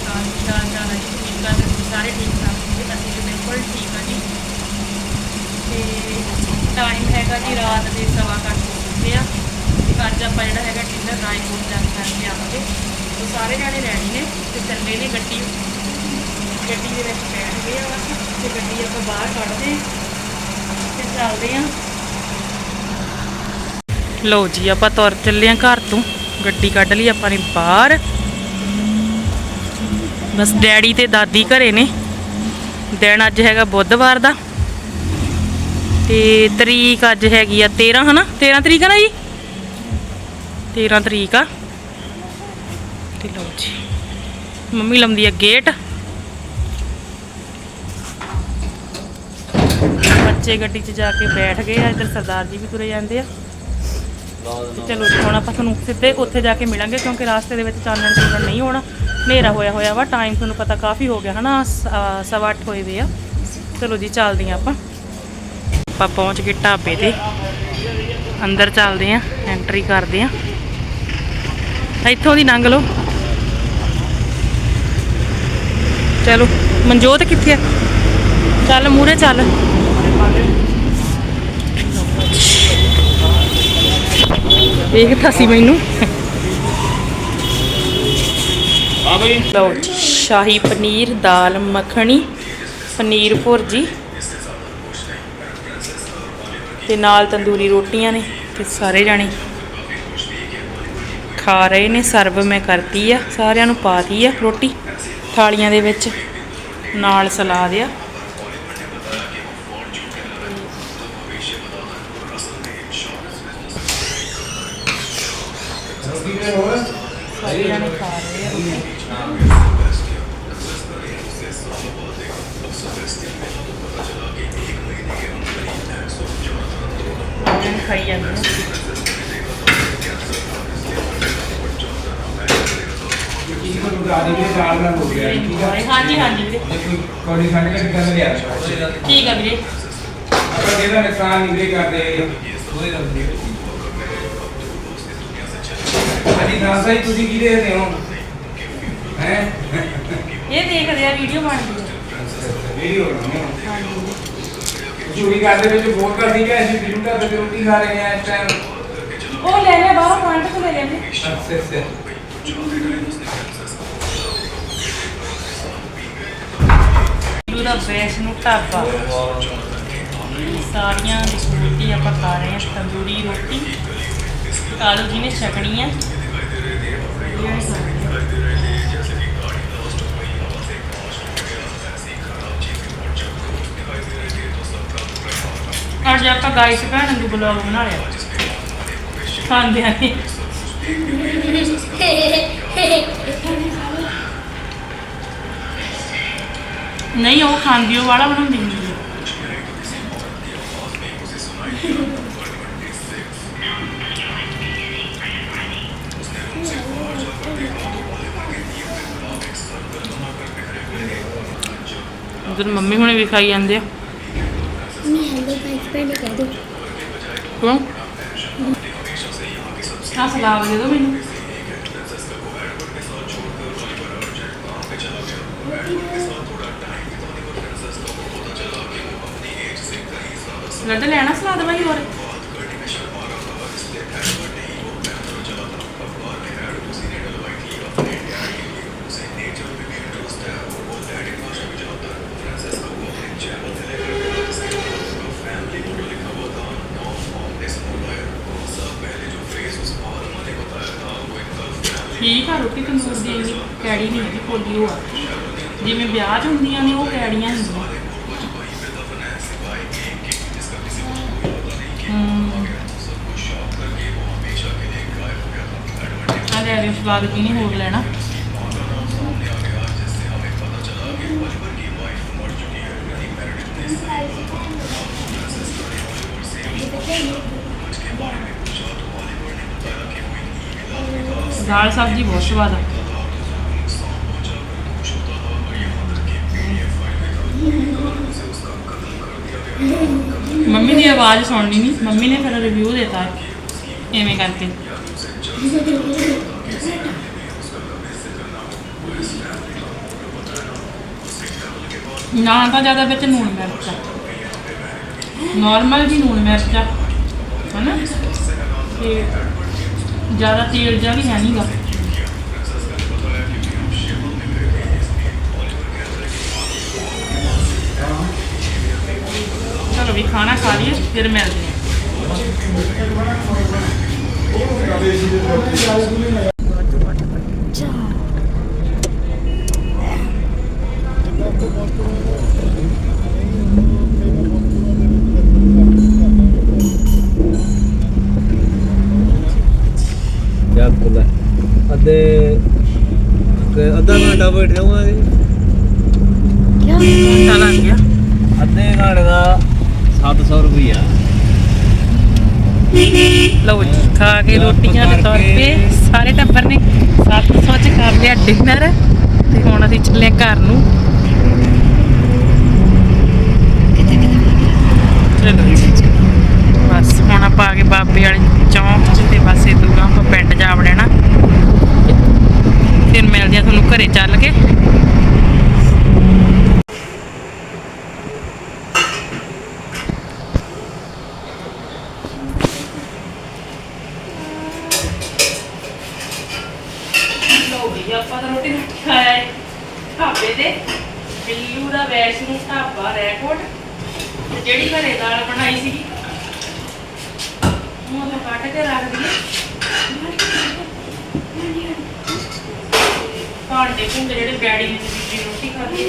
ਅਕਾਲ ਜੀ ਹਾਲ ਜੀ ਠੀਕ ਆ ਤੁਸੀਂ ਸਾਰੇ ਠੀਕ ਠਾਕ ਜੀ ਅਸੀਂ ਵੀ ਬਿਲਕੁਲ ਠੀਕ ਆ ਜੀ। ਤੇ ਟਾਈਮ ਹੈਗਾ ਜੀ ਰਾਤ ਦੇ ਸਵਾ ਕੁ ਅੱਠ ਆ। ਤੇ ਅੱਜ ਆਪਾਂ ਜਿਹੜਾ ਹੈਗਾ ਡਿਨਰ ਰਾਏਪੁਰ ਜਾ ਕਰਕੇ ਆਵਾਂਗੇ। ਤੇ ਸਾਰੇ ਜਾਣੇ ਰੈਡੀ ਨੇ ਤੇ ਚੱਲੇ ਨੇ ਗੱਡੀ। ਗੱਡੀ ਦੇ ਵਿੱਚ ਬੈਠ ਗਏ ਆ ਤੇ ਗੱਡੀ ਆਪਾਂ ਬਾਹਰ ਕੱਢਦੇ ਤੇ ਚੱਲਦੇ ਆ। ਲੋ ਜੀ, ਆਪਾਂ ਤੁਰ ਚੱਲੇ ਆ ਘਰ ਤੋਂ। ਗੱਡੀ ਕੱਢ ਲਈ ਆਪਾਂ ਨੇ ਬਾਹਰ। ਬਸ ਡੈਡੀ ਤੇ ਦਾਦੀ ਘਰੇ ਨੇ। ਦਿਨ ਅੱਜ ਹੈਗਾ ਬੁੱਧਵਾਰ ਦਾ। ਤੇ ਤਰੀਕ ਅੱਜ ਹੈਗੀ ਆ 13 ਹਨਾ? 13 ਤਰੀਕ ਆ ਨਾ ਜੀ? 13 ਤਰੀਕ ਆ। ਤੇ ਲਓ ਜੀ, ਮੰਮੀ ਲਾਉਂਦੀ ਆ ਗੇਟ। ਬੱਚੇ ਗੱਡੀ 'ਚ ਜਾ ਕੇ ਬੈਠ ਗਏ ਆ, ਇੱਧਰ ਸਰਦਾਰ ਜੀ ਵੀ ਤੁਰੇ ਜਾਂਦੇ ਆ। ਤੇ ਚਲੋ ਜੀ, ਹੁਣ ਆਪਾਂ ਤੁਹਾਨੂੰ ਸਿੱਧੇ ਉੱਥੇ ਜਾ ਕੇ ਮਿਲਾਂਗੇ, ਕਿਉਂਕਿ ਰਾਸਤੇ ਦੇ ਵਿੱਚ ਚਾਨਣ ਚੁੰਨਣ ਨਹੀਂ ਹੋਣਾ। ਹਨੇਰਾ ਹੋਇਆ ਹੋਇਆ ਵਾ ਟਾਈਮ ਤੁਹਾਨੂੰ ਪਤਾ ਕਾਫੀ ਹੋ ਗਿਆ, ਹਨਾ? ਸ- ਅਹ, ਸਵਾ ਅੱਠ ਹੋਏ ਵੇ ਆ। ਚਲੋ ਜੀ, ਚੱਲਦੇ ਆ ਆਪਾਂ। ਆਪਾਂ ਪਹੁੰਚ ਗਏ ਢਾਬੇ ਤੇ। ਅੰਦਰ ਚੱਲਦੇ ਆ ਐਂਟਰੀ ਕਰਦੇ ਆ ਇੱਥੋਂ ਦੀ ਲੰਘ ਲਓ। ਚਲੋ, ਮਨਜੋਤ ਕਿੱਥੇ ਆ? ਚੱਲ ਮੂਰੇ ਚੱਲ। ਦੇਖਦਾ ਸੀ ਮੈਨੂੰ? ਆ ਬਈ। ਲਓ ਸ਼ਾਹੀ ਪਨੀਰ ਦਾਲ ਮੱਖਣੀ ਪਨੀਰ ਭੁਰਜੀ। ਤੇ ਨਾਲ ਤੰਦੂਰੀ ਰੋਟੀਆਂ ਨੇ ਤੇ ਸਾਰੇ ਜਾਣੇ ਖਾ ਰਹੇ ਨੇ ਸਰਵ ਮੈਂ ਕਰਤੀ ਆ ਸਾਰਿਆਂ ਨੂੰ ਪਾਤੀ ਆ ਰੋਟੀ ਥਾਲੀਆਂ ਦੇ ਵਿੱਚ ਨਾਲ ਸਲਾਦ ਆ। ਸਾਰੇ ਜਾਣੇ ਖਾ ਰਹੇ ਆ। ਰੋਟੀ ਸਾਰੇ ਜਾਣੇ ਖਾਈ ਜਾਂਦੇ ਆ। ਹਾਂਜੀ ਹਾਂਜੀ ਵੀਰੇ। ਠੀਕ ਆ ਵੀਰੇ। ਤੁਸੀਂ ਕੀ ਦੇਖਦੇ ਹੋ? ਹੈ? ਇਹ ਦੇਖਦੇ ਆ ਵੀਡੀਓ ਬਣਦੀ ਆ ਵੀਡੀਓ ਬਣਾਉਂਦੇ ਹੋ? ਹਾਂਜੀ। ਚੋਰੀ ਕਰਦੇ ਵਿੱਚ ਬਹੁਤ ਕਰਦੀ ਕਿ ਅਸੀਂ ਕਰਦੇ ਤੇ ਰੋਟੀ ਖਾ ਰਹੇ ਆ ਇਸ ਟਾਈਮ ਉਹ ਲੈ ਲਿਆ ਬਾਹਰੋਂ ਪੁਆਇੰਟ ਤੋਂ ਲੈ ਲੈਂਦੇ ਅੱਛਾ ਅੱਛਾ। ਗੁਰੂ ਦਾ ਵੈਸ਼ਨੂ ਢਾਬਾ। ਸਾਰੀਆਂ ਦੀ ਰੋਟੀ ਆਪਾਂ ਖਾ ਰਹੇ ਹਾਂ ਤੰਦੂਰੀ ਰੋਟੀ ਕਾਲੂ ਜੀ ਨੇ ਛਕਣੀ ਆ ਅੱਜ ਆਪਾਂ ਗਾਇਸ ਭੈਣ ਨੂੰ ਬਲੌਗ ਬਣਾ ਲਿਆ। ਖਾਂਦੇ ਆਂ ਨਹੀਂ, ਉਹ ਖਾਂਦੀ, ਉਹ ਵਾਲਾ ਬਣਾਉਂਦੀ। ਉਧਰ ਮੰਮੀ ਹੁਣੇ ਵੀ ਖਾਈ ਜਾਂਦੇ ਆ। ਮੈਂ ਹੈਲੋ ਗਾਇਸ ਪਹਿਲੇ ਕਹਿ ਦੋ। ਕਿਉਂ? ਆ ਸਲਾਦ ਦੇ ਦੋ ਮੈਨੂੰ। ਲੱਡ ਲੈਣਾ ਸਲਾਦ ਭਾਈ ਹੋਰ? ਠੀਕ ਆ ਰੋਟੀ ਤੰਦੂਰ ਦੀ ਇੰਨੀ ਕੈੜੀ ਨਹੀਂ ਹੈਗੀ ਕੋਲੀ ਉਹ ਆ। ਜਿਵੇਂ ਵਿਆਹ 'ਚ ਹੁੰਦੀਆਂ ਨੇ ਉਹ ਕੈੜੀਆਂ ਹੁੰਦੀਆਂ। ਆ ਲੈ ਲਿਓ ਸਵਾਦ ਕੀ ਨਹੀਂ ਹੋਰ ਲੈਣਾ? ਸਬਜ਼ੀ ਬਹੁਤ ਸਵਾਦ ਆ ਮੰਮੀ ਦੀ ਆਵਾਜ਼ ਸੁਣਨੀ ਨਹੀਂ ਮੰਮੀ ਨੇ ਫਿਰ ਰਿਵਿਊ ਦਿੱਤਾ ਐਵੇਂ ਕਰਕੇ ਨਾ ਤਾਂ ਜ਼ਿਆਦਾ ਵਿੱਚ ਲੂਣ ਮਿਰਚ ਆ ਨਾਰਮਲ ਜੀ ਲੂਣ ਮਿਰਚ ਆ ਹਨਾ ਤੇ ਜ਼ਿਆਦਾ ਤੇਲ ਜਿਹਾ ਵੀ ਹੈ ਨਹੀਂਗਾ। ਚਲੋ ਵੀ ਖਾਣਾ ਖਾ ਲਈਏ ਫਿਰ ਮਿਲਦੇ ਹਾਂ। ਲੈ। ਅੱਧੇ ਅੱਧਾ ਘੰਟਾ ਬੈਠੇ ਘੰਟਾ ਲੱਗ ਗਿਆ। ਅੱਧੇ ਘੰਟੇ ਦਾ 700 ਰੁਪਈਆ। ਲਓ ਜੀ ਖਾ ਕੇ ਰੋਟੀਆਂ ਦੇ ਤੌਰ ਤੇ ਸਾਰੇ ਟੱਬਰ ਨੇ 700 ਚ ਕਰ ਲਿਆ ਡਿਨਰ ਤੇ ਹੁਣ ਅਸੀਂ ਚੱਲੇ ਘਰ ਨੂੰ। ਚਲੋ ਜੀ ਬਸ ਹੁਣ ਆਪਾਂ ਆ ਗਏ ਬਾਬੇ ਵਾਲੇ ਚੌਂਕ ਚ ਤੇ ਬਸ ਇਦੂਗਾ ਆਪਾਂ ਪਿੰਡ ਜਾ ਵੜਨਾ ਫਿਰ ਮਿਲਦੇ ਆ ਤੁਹਾਨੂੰ ਘਰੇ ਚੱਲ ਕੇ ਲਓ ਆਪਾਂ ਤਾਂ ਰੋਟੀ ਖਾਇਆ ਹੈ ਢਾਬੇ ਤੇ ਬਿੱਲੂ ਦਾ ਵੈਸ਼ਨੂ ਢਾਬਾ ਰੈਕੋਟ ਤੇ ਜਿਹੜੀ ਘਰੇ ਦਾਲ ਬਣਾਈ ਸੀਗੀ। ਉਹ ਮੈਂ ਕੱਟ ਕੇ ਰੱਖ ਦਈਏ। ਭਾਂਡੇ ਭੁੰਡੇ ਜਿਹੜੇ ਡੈਡੀ ਨੇ ਤੇ ਰੋਟੀ ਖਾਧੀ।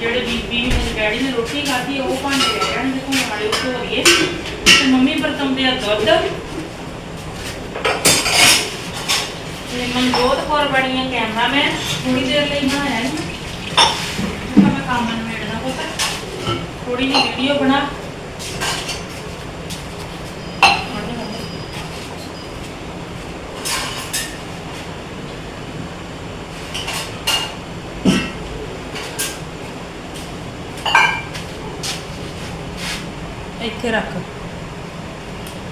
ਜਿਹੜੇ ਬੀਬੀ ਨੇ ਡੈਡੀ ਨੇ ਰੋਟੀ ਖਾਧੀ, ਉਹ ਭਾਂਡੇ ਰਹਿ ਜਾਣਗੇ ਧੋਣ ਵਾਲੇ ਉਹ ਧੋ ਲਈਏ ਤੇ ਮੰਮੀ ਵਰਤਾਉਂਦੇ ਆ ਦੁੱਧ। ਮਨਜੋਤ ਕੌਰ ਬਣੀ ਹੈ ਕੈਮਰਾਮੈਨ ਥੋੜੀ ਦੇਰ ਲਈ ਬਣਾਇਆ ਹੈ ਮੈਂ ਮੈਂ ਕੰਮ ਨਿਬੇੜਨਾ ਪੁੱਤ। ਥੋੜੀ ਜਿਹੀ ਵੀਡੀਓ ਬਣਾ। ਇੱਥੇ ਰੱਖ।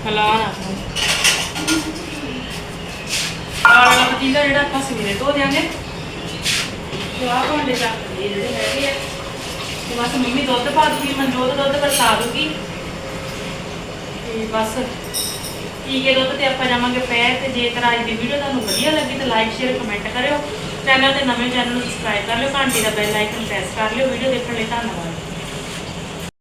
ਹਲਾ ਨਾ ਆਲਾ ਪਤੀਲਾ ਜਿਹੜਾ ਆਪਾਂ ਸਵੇਰੇ ਧੋ ਦਿਆਂਗੇ। ਤੇ ਆਹ ਭਾਂਡੇ ਚੱਕ ਲਈਏ ਜਿਹੜੇ ਹੈਗੇ ਆ। ਤੇ ਬਸ ਮੰਮੀ ਦੁੱਧ ਪਾ ਦੂਗੀ, ਮਨਜੋਤ ਦੁੱਧ ਵਰਤਾ ਦੂਗੀ। ਤੇ ਬਸ ਟੀਕੇ ਦੁੱਧ ਤੇ ਆਪਾਂ ਜਾਵਾਂਗੇ ਪੈਰ ਤੇ। ਜੇ ਤਰ੍ਹਾਂ ਅੱਜ ਦੀ ਵੀਡੀਓ ਤੁਹਾਨੂੰ ਵਧੀਆ ਲੱਗੀ ਤਾਂ ਲਾਈਕ ਸ਼ੇਅਰ ਕਮੈਂਟ ਕਰਿਓ। ਚੈਨਲ ਤੇ ਨਵੇਂ ਚੈਨਲ ਨੂੰ ਸਬਸਕ੍ਰਾਈਬ ਕਰ ਲਿਓ। ਘੰਟੀ ਦਾ ਬੈਲ ਆਈਕਨ ਪ੍ਰੈਸ ਕਰ ਲਿਓ। ਵੀਡੀਓ ਦੇਖਣ ਲਈ ਧੰਨਵਾਦ।